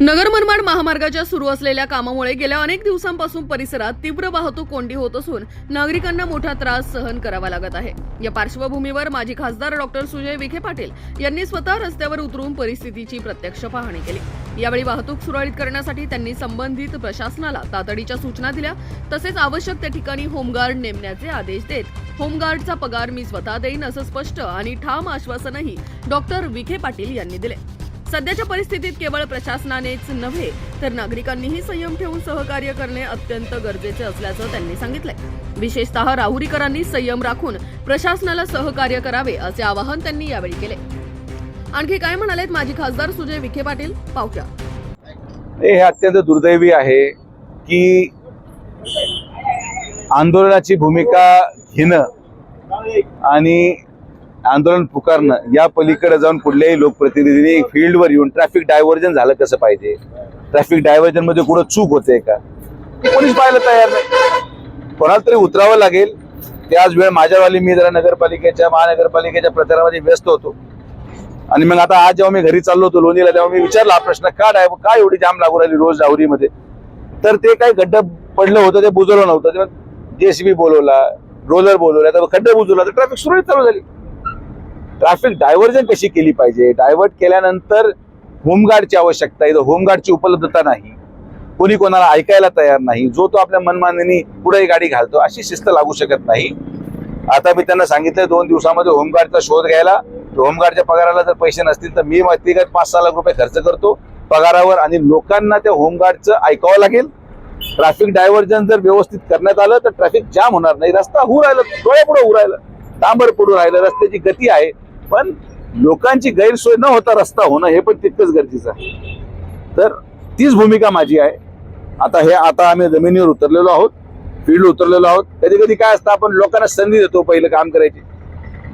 नगर मनमाड महामार्गाच्या सुरू असलेल्या कामामुळे गेल्या अनेक दिवसांपासून परिसरात तीव्र वाहतूक कोंडी होत असून नागरिकांना मोठा त्रास सहन करावा लागत आहे. या पार्श्वभूमीवर माजी खासदार डॉक्टर सुजय विखे पाटील यांनी स्वतः रस्त्यावर उतरून परिस्थितीची प्रत्यक्ष पाहणी केली. यावेळी वाहतूक सुरळीत करण्यासाठी त्यांनी संबंधित प्रशासनाला तातडीच्या सूचना दिल्या. तसेच आवश्यक त्या ठिकाणी होमगार्ड नेमण्याचे आदेश देत होमगार्डचा पगार मी स्वतः देईन असं स्पष्ट आणि ठाम आश्वासनही डॉक्टर विखे पाटील यांनी दिले. सध्याच्या परिस्थितीत केवळ प्रशासनानेच नव्हे तर नागरिकांनीही संयम ठेवून सहकार्य करणे अत्यंत गरजेचे असल्याचं त्यांनी सांगितलंय. विशेषतः राहुरीकरांनी संयम राखून प्रशासनाला सहकार्य करावे असे आवाहन त्यांनी यावेळी केले. आणखी काय म्हणालेत माजी खासदार सुजय विखे पाटील? पाहुया. हे अत्यंत दुर्दैवी आहे की आंदोलनाची भूमिका घेणं आणि आंदोलन पुकारणं या पलीकडे जाऊन कुठल्याही लोकप्रतिनिधींनी फील्डवर येऊन ट्रॅफिक डायव्हर्जन झालं कसं पाहिजे? ट्रॅफिक डायव्हर्जनमध्ये कुठं चूक होते का? कोणीच पाहायला तयार नाही. कोणाला तरी उतरावं लागेल. त्याच वेळ माझ्यावाली मी जरा नगरपालिकेच्या महानगरपालिकेच्या प्रचारामध्ये व्यस्त होतो. आणि मग आता आज जेव्हा मी घरी चाललो होतो लोणीला तेव्हा मी विचारला हा प्रश्न का डाय का एवढी जाम लागू राहिली रोज डावरीमध्ये तर ते काही खड्डं पडलं होतं ते बुजवलं नव्हतं. तेव्हा जेसीबी बोलवला रोलर बोलवला तर खड्डे बुजवला तर ट्रॅफिक सुरळीत चालू झाली. ट्रॅफिक डायव्हर्जन कशी केली पाहिजे? डायव्हर्ट केल्यानंतर होमगार्डची आवश्यकता आहे. होमगार्डची उपलब्धता नाही. कोणी कोणाला ऐकायला तयार नाही. जो तो आपल्या मनमानीने पुढे गाडी घालतो अशी शिस्त लागू शकत नाही. आता मी त्यांना सांगितलं दोन दिवसामध्ये होमगार्डचा शोध घ्यायला. होमगार्डच्या पगाराला जर पैसे नसतील तर मी व्यक्तिगत पाच सहा लाख रुपये खर्च करतो पगारावर आणि लोकांना त्या होमगार्डचं ऐकावं लागेल. ट्रॅफिक डायव्हर्जन जर व्यवस्थित करण्यात आलं तर ट्रॅफिक जाम होणार नाही. रस्ता होऊ राहिला डोळ्यापुढे होऊ राहिलं डांबर पडून राहिलं रस्त्याची गती आहे. पण लोकांची गैरसोय न होता रस्ता होणं हे पण तितकंच गरजेचं आहे. तर तीच भूमिका माझी आहे. आता हे आता आम्ही जमिनीवर उतरलेलो आहोत फील्ड उतरलेलो आहोत. कधी कधी काय असतं आपण लोकांना संधी देतो पहिलं काम करायची.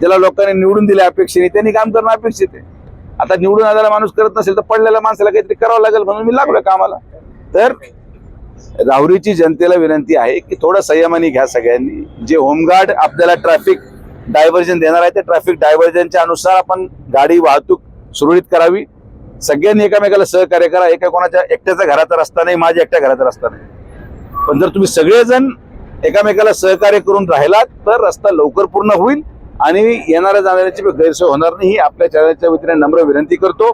ज्याला लोकांनी निवडून दिले अपेक्षेने त्यांनी काम करणं अपेक्षित आहे. आता निवडून आलेला माणूस करत नसेल तर पडलेल्या माणसाला काहीतरी करावं लागेल म्हणून मी लागलोय कामाला. तर राहुरीची जनतेला विनंती आहे की थोडं संयमाने घ्या सगळ्यांनी. जे होमगार्ड आपल्याला ट्रॅफिक डायव्हर्जन देणार आहे. ते ट्रॅफिक डायव्हर्जनच्या अनुसार आपण गाडी वाहतूक सुरळीत करावी. सगळ्यांनी एकामेकाला सहकार्य करा. एका कोणाच्या एकट्याचा घराचा रस्ता नाही माझ्या एकट्या घराचा रस्ता नाही. पण जर तुम्ही सगळेजण एकामेकाला सहकार्य करून राहिलात तर रस्ता लवकर पूर्ण होईल आणि येणाऱ्या जाणाऱ्याची गैरसोय होणार नाही. ही आपल्या चॅनलच्या वतीने नम्र विनंती करतो.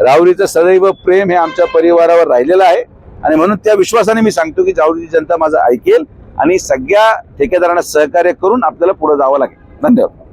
राहुरीचं सदैव प्रेम हे आमच्या परिवारावर राहिलेलं आहे. आणि म्हणून त्या विश्वासाने मी सांगतो की राहुरीची जनता माझं ऐकेल आणि सगळ्या ठेकेदारांना सहकार्य करून आपल्याला पुढे जावं लागेल. Thunder.